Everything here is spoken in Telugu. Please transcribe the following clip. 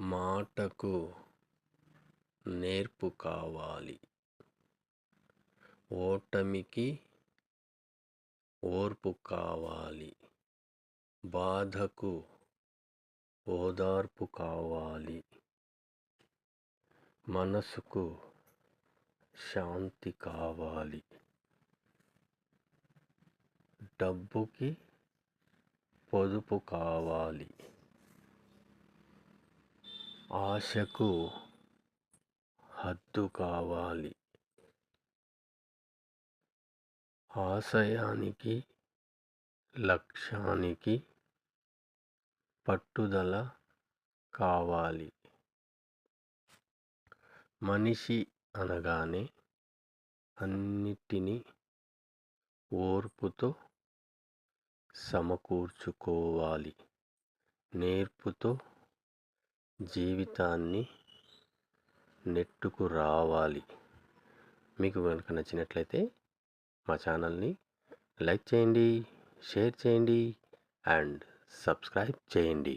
మాటకు నేర్పు కావాలి. ఓటమికి ఓర్పు కావాలి. బాధకు ఓదార్పు కావాలి. మనసుకు శాంతి కావాలి. డబ్బుకి పొదుపు కావాలి. ఆశకు హద్దు కావాలి. ఆశయానికి లక్ష్యానికి పట్టుదల కావాలి. మనిషి అనగానే అన్నిటినీ ఓర్పుతో సమకూర్చుకోవాలి. నేర్పుతో జీవితాన్ని నెట్టుకు రావాలి. మీకు కనుక నచ్చినట్లయితే మా ఛానల్ని లైక్ చేయండి షేర్ చేయండి అండ్ సబ్స్క్రైబ్ చేయండి.